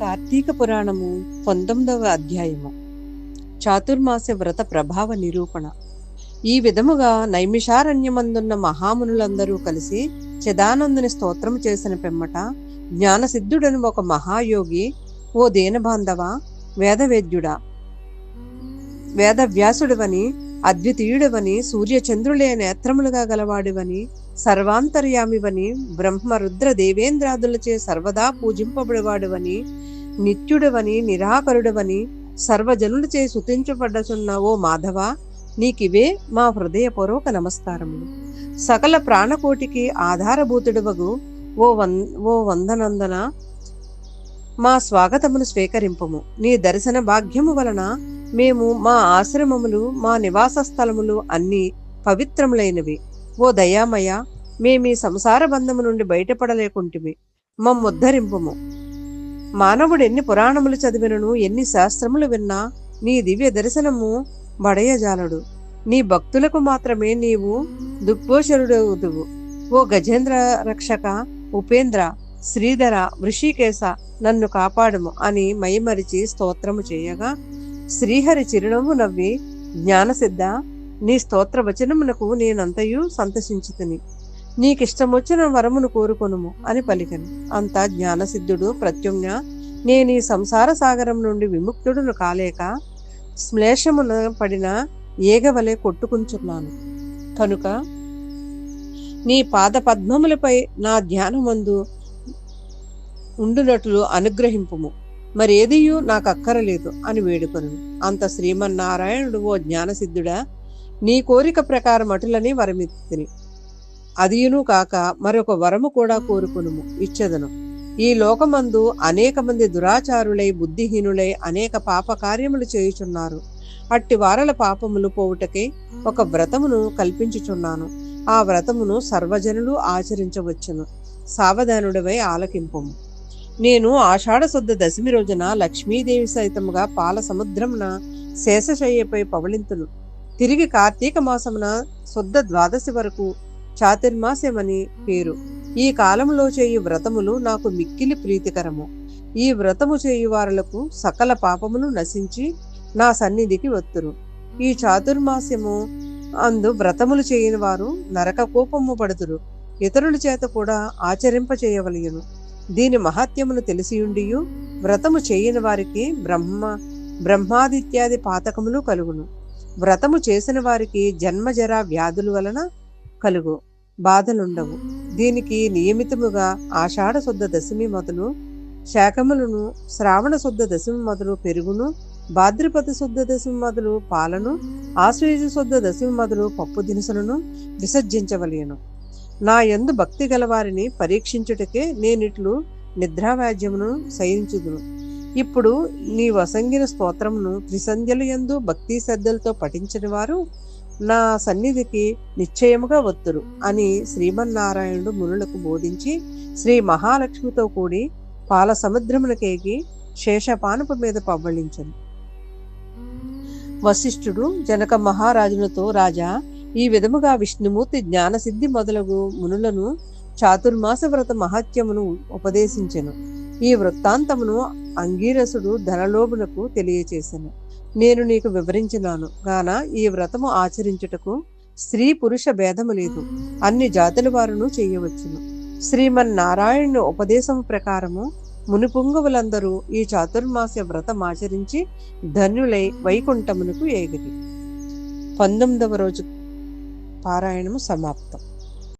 కార్తీక పురాణము పంతొమ్మిదవ అధ్యాయము. చాతుర్మాస వ్రత ప్రభావ నిరూపణ. ఈ విధముగా నైమిషారణ్యమందున్న మహామునులందరూ కలిసి చిదానందుని స్తోత్రము చేసిన పిమ్మట జ్ఞానసిద్ధుడని ఒక మహాయోగి ఓ దీనబాంధవ వేదవేద్యుడా వేదవ్యాసుడివని అద్వితీయుడవని సూర్యచంద్రులే నేత్రములుగా గలవాడివని సర్వాంతర్యామివని బ్రహ్మ రుద్ర దేవేంద్రాదులచే సర్వదా పూజింపబడివాడువని నిత్యుడవని నిరాకరుడవని సర్వజనులచే సుతించబడ్డచున్న ఓ మాధవ నీకివే మా హృదయపూర్వక నమస్కారములు. సకల ప్రాణకోటికి ఆధారభూతుడవగు ఓ వం ఓ వందనందన మా స్వాగతమును స్వీకరింపము. నీ దర్శన భాగ్యము వలన మేము మా ఆశ్రమములు మా నివాస స్థలములు అన్నీ పవిత్రములైనవి. ఓ దయామయ మేమీ సంసార బంధము నుండి బయటపడలేకుంటిమి. మమ్ముద్ధరింపుము. మానవుడు ఎన్ని పురాణములు చదివినను ఎన్ని శాస్త్రములు విన్నా నీ దివ్య దర్శనము బడయజాలడు. నీ భక్తులకు మాత్రమే నీవు దుఃఖోశరుడవుదువు ఓ గజేంద్ర రక్షక ఉపేంద్ర శ్రీధర వృషికేశ నన్ను కాపాడుము అని మైమరిచి స్తోత్రము చేయగా శ్రీహరి చిరునవ్వు నవ్వి జ్ఞానసిద్ధ నీ స్తోత్ర వచనమునకు నేనంతయు సంతసించుతుని. నీకిష్టమొచ్చిన వరమును కోరుకొనుము అని పలికను. అంత జ్ఞానసిద్ధుడు ప్రత్యుమ్న. నేను ఈ సంసార సాగరం నుండి విముక్తుడును కాలేక శ్లేషమున పడిన ఏగవలే కొట్టుకుంటున్నాను. కనుక నీ పాద పద్మములపై నా ధ్యానమందు ఉండునట్లు అనుగ్రహింపుము. మరేదియూ నాకు అక్కరలేదు అని వేడుకొను అంత శ్రీమన్నారాయణుడు ఓ జ్ఞానసిద్ధుడా? నీ కోరిక ప్రకారం అటులని వరమిత్తిని అదియును కాక మరొక వరము కూడా కోరుకునుము ఇచ్చదను. ఈ లోకమందు అనేక మంది దురాచారులై బుద్ధిహీనులై అనేక పాప కార్యములు చేయుచున్నారు. అట్టి వారల పాపములు పోవుటకే ఒక వ్రతమును కల్పించుచున్నాను. ఆ వ్రతమును సర్వజనులు ఆచరించవచ్చును. సావధానుడివై ఆలకింపము. నేను ఆషాఢ శుద్ధ దశమి రోజున లక్ష్మీదేవి సైతముగా పాల సముద్రమున శేషశయ్యపై పవళింతును. తిరిగి కార్తీక మాసమున శుద్ధ ద్వాదశి వరకు చాతుర్మాస్యమని పేరు. ఈ కాలంలో చేయు వ్రతములు నాకు మిక్కిలి ప్రీతికరము. ఈ వ్రతము చేయు వారులకు సకల పాపములు నశించి నా సన్నిధికి వత్తురు. ఈ చాతుర్మాస్యము అందు వ్రతములు చేయని వారు నరక కోపము పడుతురు. ఇతరుల చేత కూడా ఆచరింప చేయవలయను దీని మహత్యమును తెలిసియుండియు వ్రతము చేయని వారికి బ్రహ్మ బ్రహ్మాదిత్యాది పాతకములు కలుగును. వ్రతము చేసిన వారికి జన్మజర వ్యాధుల వలన కలుగు బాధలుండవు. దీనికి నియమితముగా ఆషాఢ శుద్ధ దశమి మొదలు శాఖములను శ్రావణ శుద్ధ దశమి మొదలు పెరుగును భాద్రపద శుద్ధ దశమి మొదలు పాలను ఆశ్వేజ శుద్ధ దశమి మొదలు పప్పు దినుసులను విసర్జించవలేను. నా యందు భక్తి గలవారిని పరీక్షించుటకే నేనిట్లు నిద్రావాద్యమును సహించుదును. ఇప్పుడు నీ వసంగిన స్తోత్రమును త్రిసంధ్యలు యందు భక్తి శ్రద్ధలతో పఠించిన వారు నా సన్నిధికి నిశ్చయముగా వత్తురు అని శ్రీమన్నారాయణుడు మునులకు బోధించి శ్రీ మహాలక్ష్మితో కూడి పాల సముద్రమునకేగి శేషపానుపు మీద పవ్వళించను. వశిష్ఠుడు జనక మహారాజులతో రాజా ఈ విధముగా విష్ణుమూర్తి జ్ఞానసిద్ధి మొదలగు మునులను చాతుర్మాస వ్రత మహత్యమును ఉపదేశించెను. ఈ వృత్తాంతమును అంగీరసుడు ధనలోభులకు తెలియచేసెను. నేను నీకు వివరించినాను. గాన ఈ వ్రతము ఆచరించుటకు స్త్రీ పురుష భేదము లేదు. అన్ని జాతుల వారును చేయవచ్చును. శ్రీమన్నారాయణుని ఉపదేశము ప్రకారము మునిపుంగవులందరూ ఈ చాతుర్మాస వ్రతం ఆచరించి ధన్యులై వైకుంఠమునకు ఏగిరి. పంతొమ్మిదవ రోజు పారాయణము సమాప్తం.